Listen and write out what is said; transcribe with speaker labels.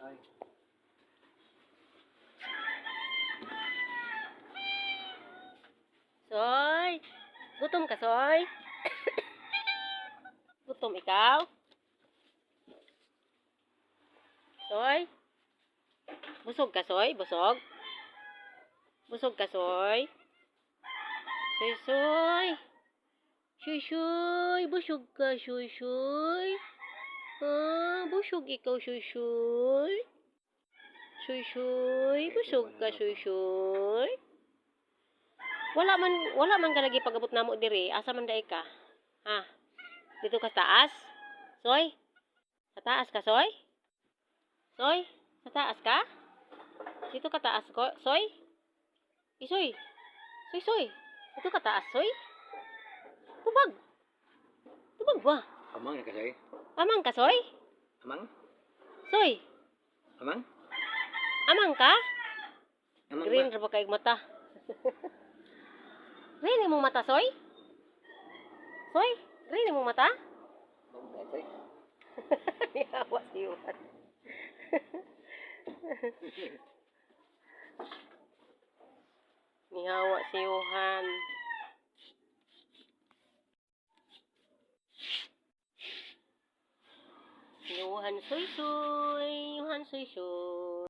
Speaker 1: Ay.
Speaker 2: Soy! Gutom ka, Soy? Gutom ikaw? Soy? Busog ka, Soy? Busog? Busog ka, Soy? Soy, Soy? Soy, Soy? Busog ka, Soy, Soy? Ah, busog ikaw? Soy, Soy? Busog ka, Soy? Wala man wala man ka lagi pagabot namo diri. Asa man dai ka? Ha? Dito ka taas? Soy? Sa taas ka, Soy? Soy? Sa taas ka? Dito ka taas ko, Soy? Isoy. Soy, Soy. Dito ka taas, Soy? Tubag. Tubag ba?
Speaker 1: Amang na kasi.
Speaker 2: Amang ka, Soy?
Speaker 1: Amang?
Speaker 2: Soy?
Speaker 1: Amang?
Speaker 2: Amang ka?
Speaker 1: Amang
Speaker 2: Green ra ba kay mata? Green imong mata, Soy? Soy? Green imong mata?
Speaker 1: Ay,
Speaker 2: Yawa si Yuhan. Nihawa si Yuhan. Yuhan soy soy, Yuhan soy soy.